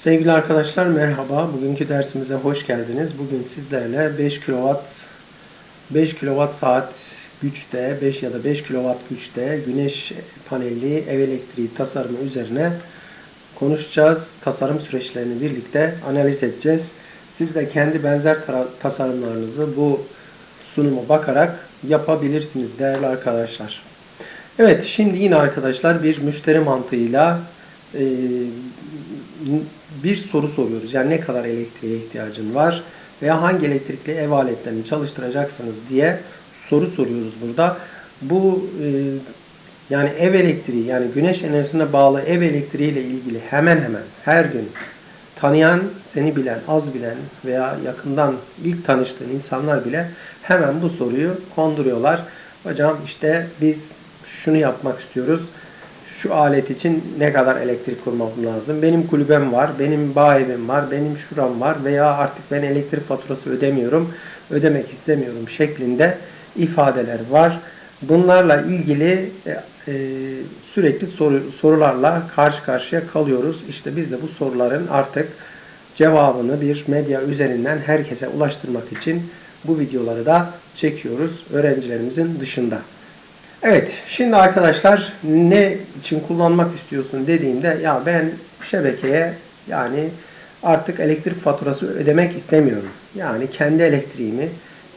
Sevgili arkadaşlar merhaba. Bugünkü dersimize hoş geldiniz. Bugün sizlerle 5 kW 5 kW saat güçte 5 ya da 5 kW güçte güneş panelli ev elektriği tasarımı üzerine konuşacağız. Tasarım süreçlerini birlikte analiz edeceğiz. Siz de kendi benzer tasarımlarınızı bu sunuma bakarak yapabilirsiniz değerli arkadaşlar. Evet şimdi yine arkadaşlar bir müşteri mantığıyla e, bir soru soruyoruz. Yani ne kadar elektriğe ihtiyacın var veya hangi elektrikli ev aletlerini çalıştıracaksınız diye soru soruyoruz burada. Bu e, yani ev elektriği yani güneş enerjisine bağlı ev elektriği ile ilgili hemen hemen her gün tanıyan, seni bilen, az bilen veya yakından ilk tanıştığın insanlar bile hemen bu soruyu konduruyorlar. Hocam işte biz şunu yapmak istiyoruz. Şu alet için ne kadar elektrik kurmam lazım? Benim kulübem var, benim bağ evim var, benim şuram var veya artık ben elektrik faturası ödemiyorum, ödemek istemiyorum şeklinde ifadeler var. Bunlarla ilgili e, e, sürekli soru, sorularla karşı karşıya kalıyoruz. İşte biz de bu soruların artık cevabını bir medya üzerinden herkese ulaştırmak için bu videoları da çekiyoruz öğrencilerimizin dışında. Evet, şimdi arkadaşlar ne için kullanmak istiyorsun dediğimde ya ben şebekeye yani artık elektrik faturası ödemek istemiyorum. Yani kendi elektriğimi,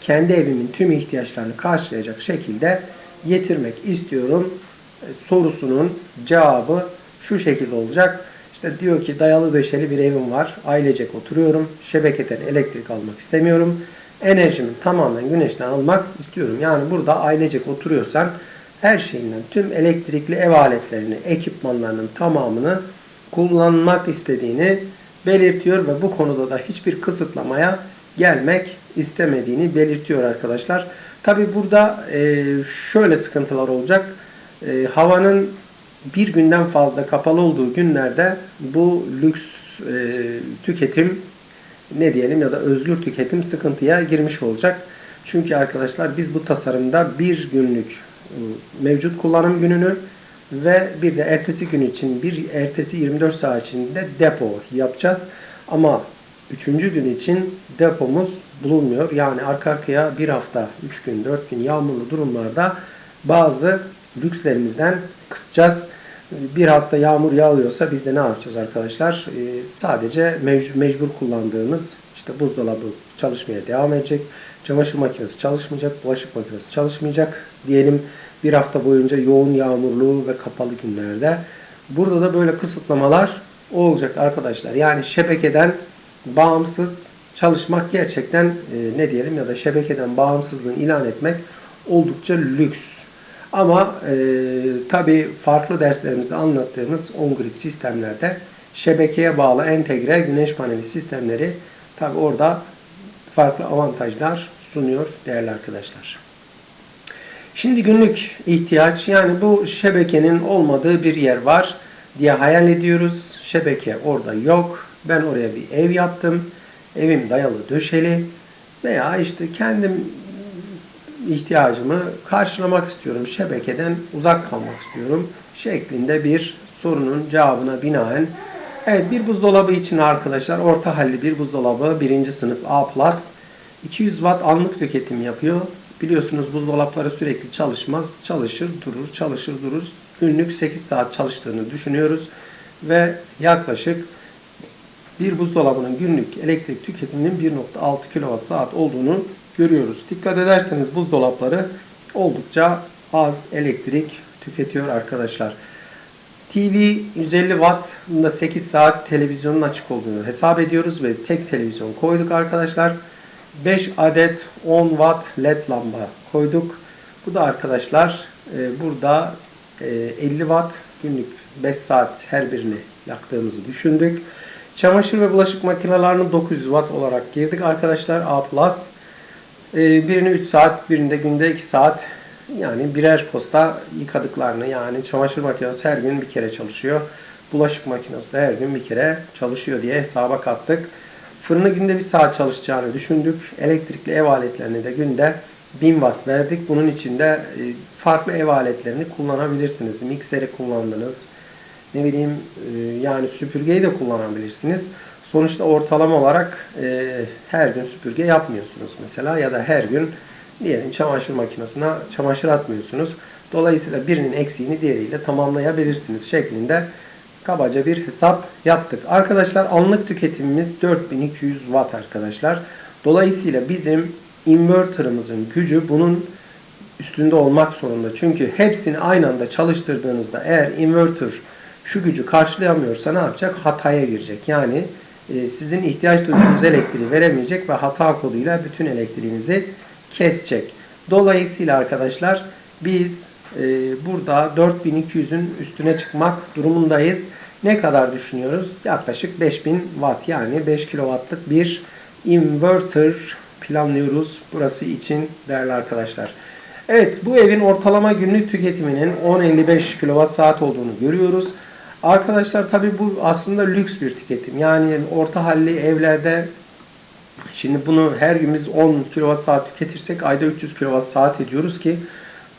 kendi evimin tüm ihtiyaçlarını karşılayacak şekilde getirmek istiyorum e, sorusunun cevabı şu şekilde olacak. İşte diyor ki dayalı döşeli bir evim var. Ailecek oturuyorum. Şebekeden elektrik almak istemiyorum. Enerjimi tamamen güneşten almak istiyorum. Yani burada ailecek oturuyorsan her şeyinden tüm elektrikli ev aletlerini, ekipmanlarının tamamını kullanmak istediğini belirtiyor ve bu konuda da hiçbir kısıtlamaya gelmek istemediğini belirtiyor arkadaşlar. Tabi burada e, şöyle sıkıntılar olacak. E, havanın bir günden fazla kapalı olduğu günlerde bu lüks e, tüketim ne diyelim ya da özgür tüketim sıkıntıya girmiş olacak. Çünkü arkadaşlar biz bu tasarımda bir günlük mevcut kullanım gününü ve bir de ertesi gün için bir ertesi 24 saat içinde depo yapacağız. Ama üçüncü gün için depomuz bulunmuyor. Yani arka arkaya bir hafta, üç gün, dört gün yağmurlu durumlarda bazı lükslerimizden kısacağız. Bir hafta yağmur yağıyorsa biz de ne yapacağız arkadaşlar? Ee, sadece mecbur, mecbur kullandığımız işte buzdolabı çalışmaya devam edecek. Çamaşır makinesi çalışmayacak, bulaşık makinesi çalışmayacak. Diyelim bir hafta boyunca yoğun yağmurlu ve kapalı günlerde. Burada da böyle kısıtlamalar olacak arkadaşlar. Yani şebekeden bağımsız çalışmak gerçekten e, ne diyelim ya da şebekeden bağımsızlığını ilan etmek oldukça lüks. Ama e, tabi farklı derslerimizde anlattığımız on-grid sistemlerde şebekeye bağlı entegre güneş paneli sistemleri tabi orada farklı avantajlar sunuyor değerli arkadaşlar. Şimdi günlük ihtiyaç yani bu şebekenin olmadığı bir yer var diye hayal ediyoruz. Şebeke orada yok. Ben oraya bir ev yaptım. Evim dayalı döşeli veya işte kendim ihtiyacımı karşılamak istiyorum. Şebekeden uzak kalmak istiyorum şeklinde bir sorunun cevabına binaen Evet bir buzdolabı için arkadaşlar orta halli bir buzdolabı birinci sınıf A+. 200 watt anlık tüketim yapıyor. Biliyorsunuz buzdolapları sürekli çalışmaz. Çalışır durur, çalışır durur. Günlük 8 saat çalıştığını düşünüyoruz. Ve yaklaşık bir buzdolabının günlük elektrik tüketiminin 1.6 kWh olduğunu görüyoruz. Dikkat ederseniz buzdolapları oldukça az elektrik tüketiyor arkadaşlar. TV 150 Watt bunda 8 saat televizyonun açık olduğunu hesap ediyoruz ve tek televizyon koyduk arkadaşlar. 5 adet 10 watt led lamba koyduk. Bu da arkadaşlar e, burada e, 50 watt günlük 5 saat her birini yaktığımızı düşündük. Çamaşır ve bulaşık makinelerinin 900 watt olarak girdik arkadaşlar A+. E, birini 3 saat, birinde günde 2 saat yani birer posta yıkadıklarını yani çamaşır makinesi her gün bir kere çalışıyor. Bulaşık makinesi de her gün bir kere çalışıyor diye hesaba kattık. Fırını günde bir saat çalışacağını düşündük. Elektrikli ev aletlerini de günde 1000 watt verdik. Bunun için de e, farklı ev aletlerini kullanabilirsiniz. Mikseri kullandınız. ne bileyim e, yani süpürgeyi de kullanabilirsiniz. Sonuçta ortalama olarak e, her gün süpürge yapmıyorsunuz mesela ya da her gün diyelim çamaşır makinesine çamaşır atmıyorsunuz. Dolayısıyla birinin eksiğini diğeriyle tamamlayabilirsiniz şeklinde kabaca bir hesap yaptık. Arkadaşlar anlık tüketimimiz 4200 watt arkadaşlar. Dolayısıyla bizim inverterımızın gücü bunun üstünde olmak zorunda. Çünkü hepsini aynı anda çalıştırdığınızda eğer inverter şu gücü karşılayamıyorsa ne yapacak? Hataya girecek. Yani e, sizin ihtiyaç duyduğunuz elektriği veremeyecek ve hata koduyla bütün elektriğinizi kesecek. Dolayısıyla arkadaşlar biz e, burada 4200'ün üstüne çıkmak durumundayız. Ne kadar düşünüyoruz? Yaklaşık 5000 watt yani 5 kW'lık bir inverter planlıyoruz burası için değerli arkadaşlar. Evet bu evin ortalama günlük tüketiminin 10.55 kWh saat olduğunu görüyoruz. Arkadaşlar tabi bu aslında lüks bir tüketim. Yani orta halli evlerde şimdi bunu her gün biz 10 kWh tüketirsek ayda 300 kWh ediyoruz ki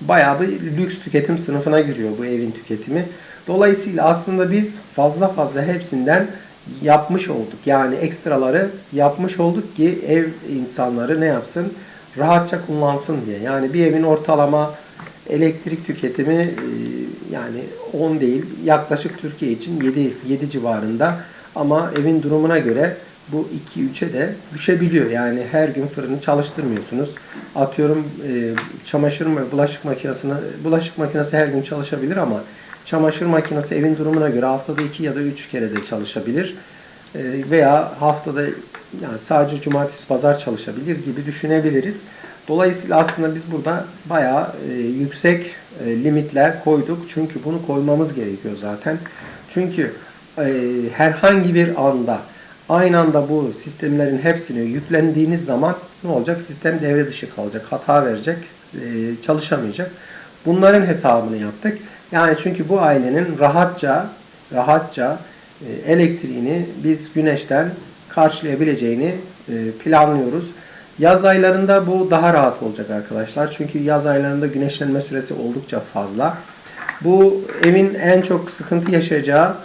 bayağı bir lüks tüketim sınıfına giriyor bu evin tüketimi. Dolayısıyla aslında biz fazla fazla hepsinden yapmış olduk. Yani ekstraları yapmış olduk ki ev insanları ne yapsın? Rahatça kullansın diye. Yani bir evin ortalama elektrik tüketimi e, yani 10 değil yaklaşık Türkiye için 7, 7 civarında ama evin durumuna göre bu 2-3'e de düşebiliyor. Yani her gün fırını çalıştırmıyorsunuz. Atıyorum e, çamaşır mı bulaşık makinesine bulaşık makinesi her gün çalışabilir ama çamaşır makinesi evin durumuna göre haftada 2 ya da 3 kere de çalışabilir. E, veya haftada yani sadece cumartesi pazar çalışabilir gibi düşünebiliriz. Dolayısıyla aslında biz burada bayağı e, yüksek e, limitler koyduk. Çünkü bunu koymamız gerekiyor zaten. Çünkü e, herhangi bir anda aynı anda bu sistemlerin hepsini yüklendiğiniz zaman ne olacak? Sistem devre dışı kalacak, hata verecek, e, çalışamayacak. Bunların hesabını yaptık. Yani çünkü bu ailenin rahatça rahatça e, elektriğini biz güneşten karşılayabileceğini e, planlıyoruz. Yaz aylarında bu daha rahat olacak arkadaşlar. Çünkü yaz aylarında güneşlenme süresi oldukça fazla. Bu evin en çok sıkıntı yaşayacağı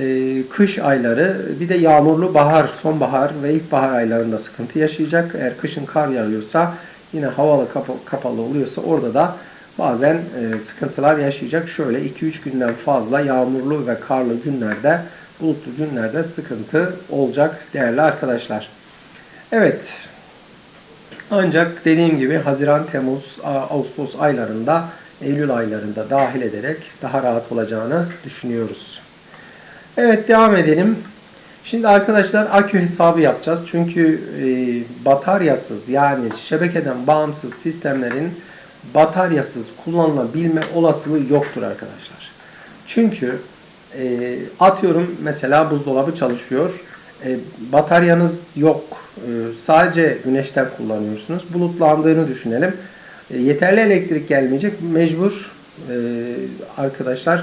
e, kış ayları bir de yağmurlu bahar, sonbahar ve ilkbahar aylarında sıkıntı yaşayacak. Eğer kışın kar yağıyorsa yine havalı kapalı oluyorsa orada da bazen e, sıkıntılar yaşayacak. Şöyle 2-3 günden fazla yağmurlu ve karlı günlerde bulutlu günlerde sıkıntı olacak değerli arkadaşlar. Evet. Ancak dediğim gibi Haziran, Temmuz, Ağustos aylarında, Eylül aylarında dahil ederek daha rahat olacağını düşünüyoruz. Evet devam edelim. Şimdi arkadaşlar akü hesabı yapacağız. Çünkü e, bataryasız yani şebekeden bağımsız sistemlerin bataryasız kullanılabilme olasılığı yoktur arkadaşlar. Çünkü e, atıyorum mesela buzdolabı çalışıyor. E, bataryanız yok. E, sadece güneşten kullanıyorsunuz. Bulutlandığını düşünelim. E, yeterli elektrik gelmeyecek. Mecbur e, arkadaşlar e,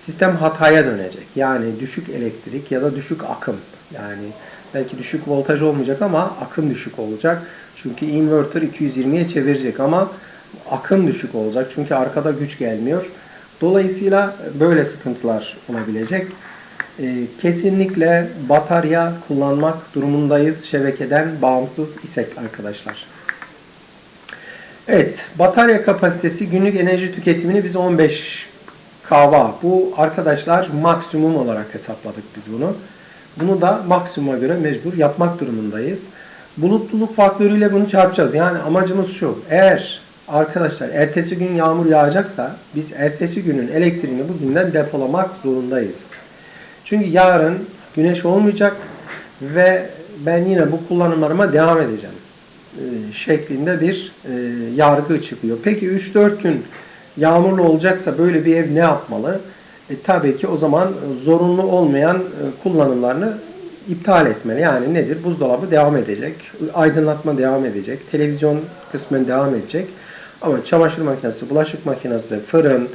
sistem hataya dönecek. Yani düşük elektrik ya da düşük akım. Yani belki düşük voltaj olmayacak ama akım düşük olacak. Çünkü inverter 220'ye çevirecek ama akım düşük olacak. Çünkü arkada güç gelmiyor. Dolayısıyla böyle sıkıntılar olabilecek. Ee, kesinlikle batarya kullanmak durumundayız şebekeden bağımsız isek arkadaşlar. Evet, batarya kapasitesi günlük enerji tüketimini biz 15 kava. Bu arkadaşlar maksimum olarak hesapladık biz bunu. Bunu da maksimuma göre mecbur yapmak durumundayız. Bulutluluk faktörüyle bunu çarpacağız. Yani amacımız şu. Eğer arkadaşlar ertesi gün yağmur yağacaksa biz ertesi günün elektriğini bugünden depolamak zorundayız. Çünkü yarın güneş olmayacak ve ben yine bu kullanımlarıma devam edeceğim e, şeklinde bir e, yargı çıkıyor. Peki 3-4 gün yağmurlu olacaksa böyle bir ev ne yapmalı? E, tabii ki o zaman zorunlu olmayan e, kullanımlarını iptal etmeli. Yani nedir? Buzdolabı devam edecek, aydınlatma devam edecek, televizyon kısmen devam edecek. Ama çamaşır makinesi, bulaşık makinesi, fırın,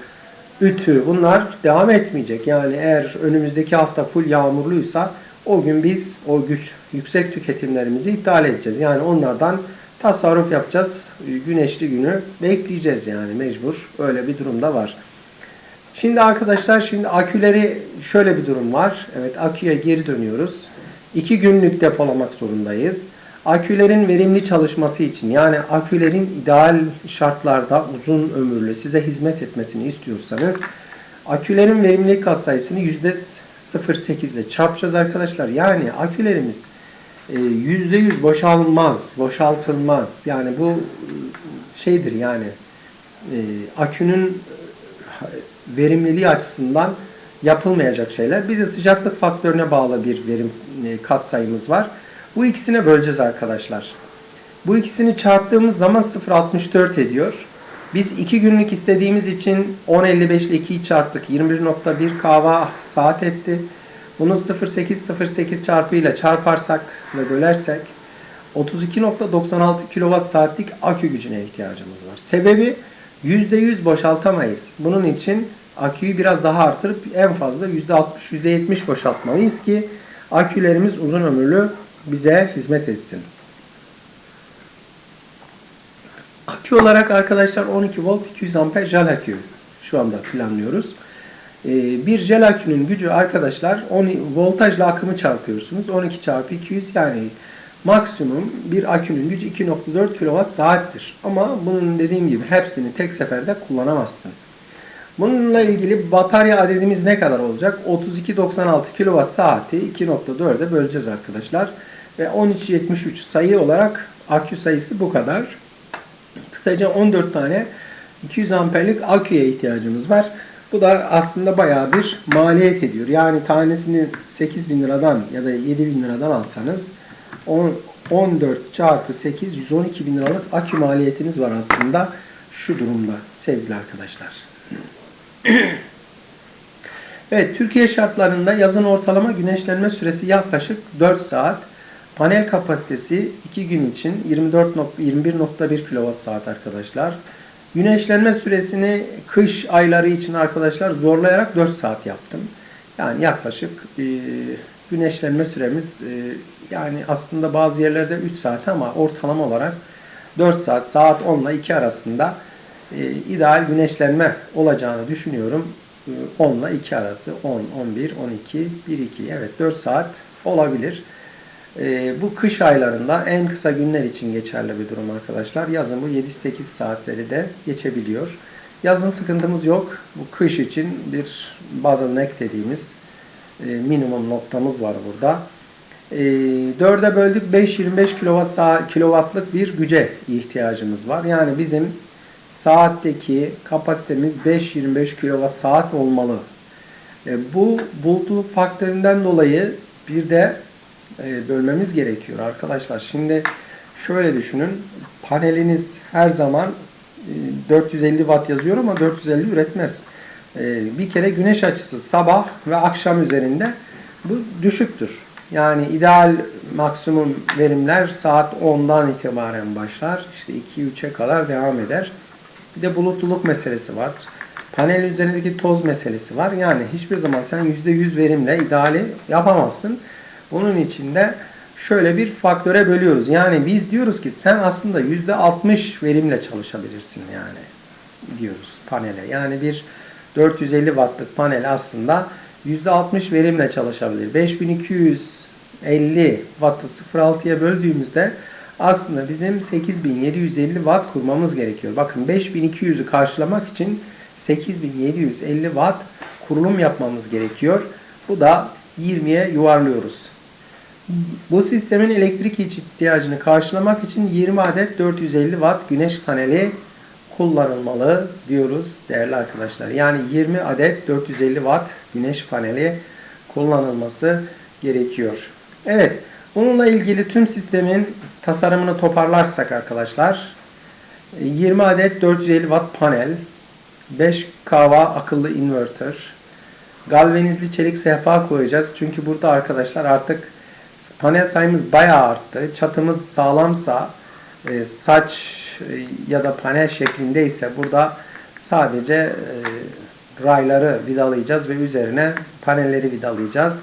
ütü bunlar devam etmeyecek. Yani eğer önümüzdeki hafta full yağmurluysa o gün biz o güç yüksek tüketimlerimizi iptal edeceğiz. Yani onlardan tasarruf yapacağız. Güneşli günü bekleyeceğiz yani mecbur. Öyle bir durumda var. Şimdi arkadaşlar şimdi aküleri şöyle bir durum var. Evet aküye geri dönüyoruz. 2 günlük depolamak zorundayız. Akülerin verimli çalışması için yani akülerin ideal şartlarda uzun ömürlü size hizmet etmesini istiyorsanız akülerin verimlilik katsayısını %0.8 ile çarpacağız arkadaşlar. Yani akülerimiz e, %100 boşalmaz, boşaltılmaz. Yani bu e, şeydir yani e, akünün verimliliği açısından yapılmayacak şeyler. Bir de sıcaklık faktörüne bağlı bir verim e, katsayımız var. Bu ikisine böleceğiz arkadaşlar. Bu ikisini çarptığımız zaman 0.64 ediyor. Biz 2 günlük istediğimiz için 10.55 ile 2'yi çarptık. 21.1 kahva saat etti. Bunu 0.808 çarpıyla çarparsak ve bölersek 32.96 kWh saatlik akü gücüne ihtiyacımız var. Sebebi %100 boşaltamayız. Bunun için aküyü biraz daha artırıp en fazla %60, %70 boşaltmalıyız ki akülerimiz uzun ömürlü bize hizmet etsin. Akü olarak arkadaşlar 12 volt 200 amper jel akü şu anda planlıyoruz. Ee, bir jel akünün gücü arkadaşlar 10 voltajla akımı çarpıyorsunuz. 12 çarpı 200 yani maksimum bir akünün gücü 2.4 kWh saattir. Ama bunun dediğim gibi hepsini tek seferde kullanamazsın. Bununla ilgili batarya adedimiz ne kadar olacak? 32.96 kWh saati 2.4'e böleceğiz arkadaşlar. Ve 13.73 sayı olarak akü sayısı bu kadar. Kısaca 14 tane 200 amperlik aküye ihtiyacımız var. Bu da aslında bayağı bir maliyet ediyor. Yani tanesini 8 bin liradan ya da 7 bin liradan alsanız 14 çarpı 8 112 bin liralık akü maliyetiniz var aslında şu durumda sevgili arkadaşlar. evet Türkiye şartlarında yazın ortalama güneşlenme süresi yaklaşık 4 saat. Panel kapasitesi 2 gün için 24.21.1 kWh arkadaşlar. Güneşlenme süresini kış ayları için arkadaşlar zorlayarak 4 saat yaptım. Yani yaklaşık e, güneşlenme süremiz e, yani aslında bazı yerlerde 3 saat ama ortalama olarak 4 saat saat 10 ile 2 arasında e, ideal güneşlenme olacağını düşünüyorum. E, 10 ile 2 arası 10, 11, 12, 1, 2 evet 4 saat olabilir. E, bu kış aylarında en kısa günler için geçerli bir durum arkadaşlar. Yazın bu 7-8 saatleri de geçebiliyor. Yazın sıkıntımız yok. Bu kış için bir bottleneck dediğimiz e, minimum noktamız var burada. E, 4'e böldük 5-25 kW'lık bir güce ihtiyacımız var. Yani bizim saatteki kapasitemiz 5-25 kWh saat olmalı. E, bu bulutluluk faktöründen dolayı bir de e, bölmemiz gerekiyor arkadaşlar. Şimdi şöyle düşünün. Paneliniz her zaman e, 450 watt yazıyor ama 450 üretmez. E, bir kere güneş açısı sabah ve akşam üzerinde bu düşüktür. Yani ideal maksimum verimler saat 10'dan itibaren başlar. İşte 2-3'e kadar devam eder. Bir de bulutluluk meselesi var. Panel üzerindeki toz meselesi var. Yani hiçbir zaman sen %100 verimle ideali yapamazsın. Bunun için de şöyle bir faktöre bölüyoruz. Yani biz diyoruz ki sen aslında %60 verimle çalışabilirsin yani diyoruz panele. Yani bir 450 wattlık panel aslında %60 verimle çalışabilir. 5250 wattı 0.6'ya böldüğümüzde aslında bizim 8750 watt kurmamız gerekiyor. Bakın 5200'ü karşılamak için 8750 watt kurulum yapmamız gerekiyor. Bu da 20'ye yuvarlıyoruz. Bu sistemin elektrik ihtiyacını karşılamak için 20 adet 450 watt güneş paneli kullanılmalı diyoruz değerli arkadaşlar. Yani 20 adet 450 watt güneş paneli kullanılması gerekiyor. Evet, bununla ilgili tüm sistemin tasarımını toparlarsak arkadaşlar 20 adet 450 watt panel, 5 kava akıllı inverter, galvanizli çelik sehpa koyacağız. Çünkü burada arkadaşlar artık panel sayımız bayağı arttı. Çatımız sağlamsa e, saç e, ya da panel şeklindeyse burada sadece e, rayları vidalayacağız ve üzerine panelleri vidalayacağız.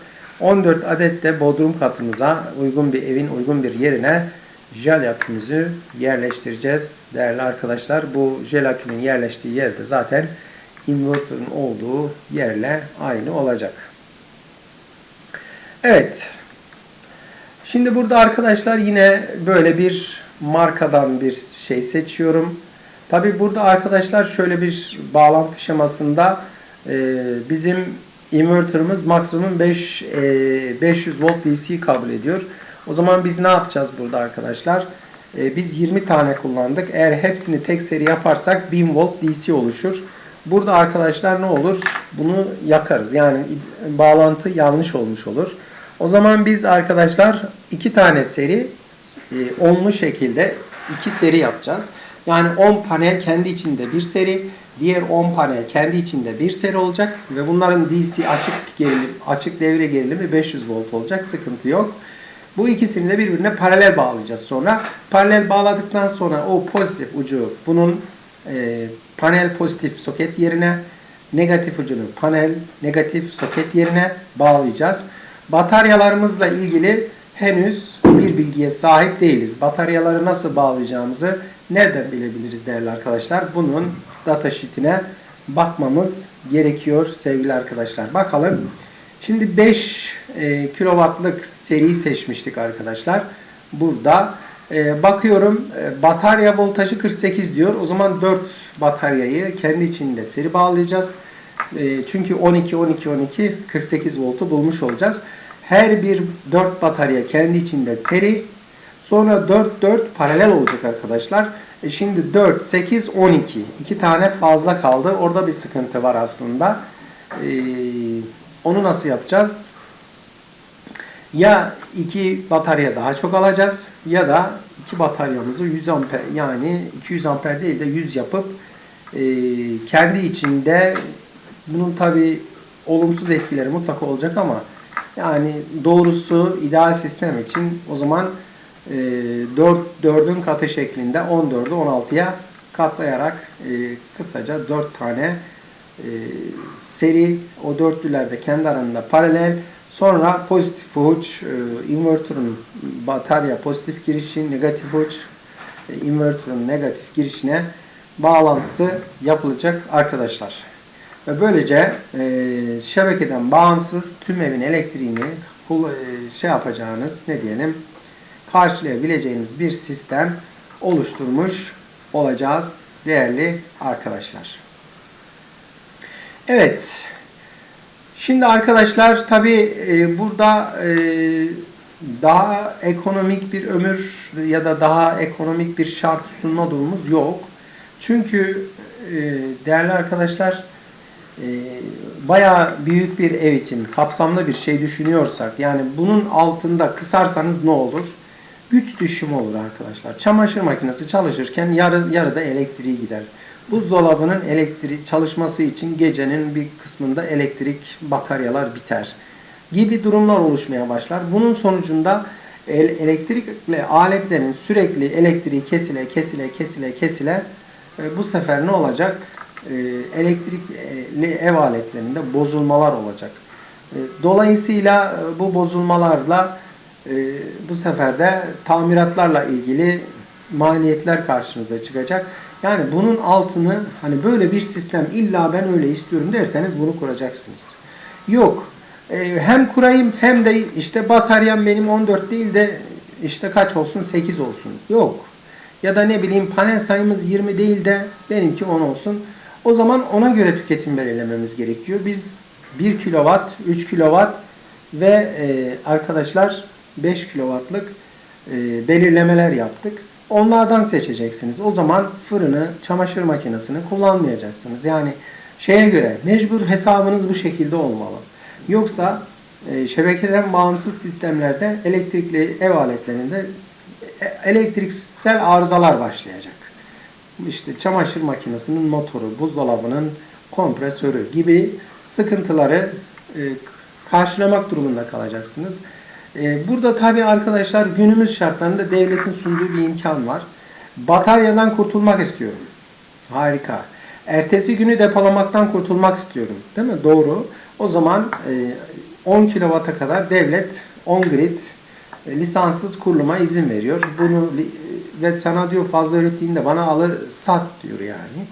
14 adet de bodrum katımıza uygun bir evin uygun bir yerine jel akümüzü yerleştireceğiz değerli arkadaşlar. Bu jel akümün yerleştiği yerde zaten inverter'ın olduğu yerle aynı olacak. Evet. Şimdi burada arkadaşlar yine böyle bir markadan bir şey seçiyorum. Tabi burada arkadaşlar şöyle bir bağlantı şemasında e, bizim inverter'ımız maksimum 5 e, 500 volt DC kabul ediyor. O zaman biz ne yapacağız burada arkadaşlar? E, biz 20 tane kullandık. Eğer hepsini tek seri yaparsak 1000 volt DC oluşur. Burada arkadaşlar ne olur? Bunu yakarız. Yani bağlantı yanlış olmuş olur. O zaman biz arkadaşlar iki tane seri e, onlu şekilde iki seri yapacağız. Yani 10 panel kendi içinde bir seri, diğer 10 panel kendi içinde bir seri olacak ve bunların DC açık gerilim, açık devre gerilimi 500 volt olacak. Sıkıntı yok. Bu ikisini de birbirine paralel bağlayacağız sonra. Paralel bağladıktan sonra o pozitif ucu bunun e, panel pozitif soket yerine negatif ucunu panel negatif soket yerine bağlayacağız. Bataryalarımızla ilgili henüz bir bilgiye sahip değiliz. Bataryaları nasıl bağlayacağımızı nereden bilebiliriz değerli arkadaşlar? Bunun datasheet'ine bakmamız gerekiyor sevgili arkadaşlar. Bakalım. Şimdi 5 e, kilowattlık seri seçmiştik arkadaşlar. Burada e, bakıyorum e, batarya voltajı 48 diyor. O zaman 4 bataryayı kendi içinde seri bağlayacağız. E, çünkü 12 12 12 48 voltu bulmuş olacağız. Her bir 4 batarya kendi içinde seri. Sonra 4 4 paralel olacak arkadaşlar. E şimdi 4 8 12. 2 tane fazla kaldı. Orada bir sıkıntı var aslında. E, onu nasıl yapacağız? Ya iki batarya daha çok alacağız ya da iki bataryamızı 100 amper yani 200 amper değil de 100 yapıp e, kendi içinde bunun tabi olumsuz etkileri mutlaka olacak ama yani doğrusu ideal sistem için o zaman e, 4 4'ün katı şeklinde 14'ü 16'ya katlayarak e, kısaca 4 tane e, seri o dörtlüler de kendi arasında paralel sonra pozitif uç e, inverter'ın batarya pozitif girişi negatif uç e, inverter'ın negatif girişine bağlantısı yapılacak arkadaşlar. Ve böylece e, şebekeden bağımsız tüm evin elektriğini e, şey yapacağınız ne diyelim karşılayabileceğiniz bir sistem oluşturmuş olacağız değerli arkadaşlar. Evet. Şimdi arkadaşlar tabi e, burada e, daha ekonomik bir ömür ya da daha ekonomik bir şart sunma durumumuz yok. Çünkü e, değerli arkadaşlar e, bayağı büyük bir ev için kapsamlı bir şey düşünüyorsak yani bunun altında kısarsanız ne olur? Güç düşümü olur arkadaşlar. Çamaşır makinesi çalışırken yarı, yarıda elektriği gider. Buzdolabının elektrik çalışması için gecenin bir kısmında elektrik bataryalar biter gibi durumlar oluşmaya başlar. Bunun sonucunda elektrikli aletlerin sürekli elektriği kesile kesile kesile kesile e, bu sefer ne olacak? E, elektrikli ev aletlerinde bozulmalar olacak. E, dolayısıyla bu bozulmalarla bu sefer de tamiratlarla ilgili maliyetler karşınıza çıkacak. Yani bunun altını hani böyle bir sistem illa ben öyle istiyorum derseniz bunu kuracaksınız. Yok. E, hem kurayım hem de işte bataryam benim 14 değil de işte kaç olsun 8 olsun. Yok. Ya da ne bileyim panel sayımız 20 değil de benimki 10 olsun. O zaman ona göre tüketim belirlememiz gerekiyor. Biz 1 kW, 3 kW ve e, arkadaşlar 5 kW'lık e, belirlemeler yaptık. Onlardan seçeceksiniz. O zaman fırını, çamaşır makinesini kullanmayacaksınız. Yani şeye göre mecbur hesabınız bu şekilde olmalı. Yoksa e, şebekeden bağımsız sistemlerde elektrikli ev aletlerinde e, elektriksel arızalar başlayacak. İşte çamaşır makinesinin motoru, buzdolabının kompresörü gibi sıkıntıları e, karşılamak durumunda kalacaksınız. Ee, burada tabi arkadaşlar günümüz şartlarında devletin sunduğu bir imkan var. Bataryadan kurtulmak istiyorum. Harika. Ertesi günü depolamaktan kurtulmak istiyorum. Değil mi? Doğru. O zaman 10 e, kW'a kadar devlet on grid e, lisanssız kuruluma izin veriyor. Bunu ve sana diyor fazla ürettiğinde bana alır sat diyor yani.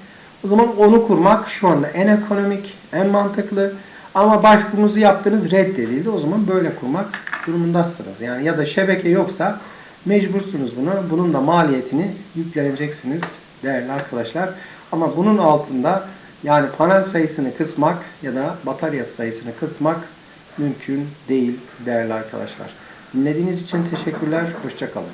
O zaman onu kurmak şu anda en ekonomik, en mantıklı. Ama başvurunuzu yaptınız reddedildi. O zaman böyle kurmak durumundasınız. Yani ya da şebeke yoksa mecbursunuz buna. Bunun da maliyetini yükleneceksiniz değerli arkadaşlar. Ama bunun altında yani panel sayısını kısmak ya da batarya sayısını kısmak mümkün değil değerli arkadaşlar. Dinlediğiniz için teşekkürler. Hoşçakalın.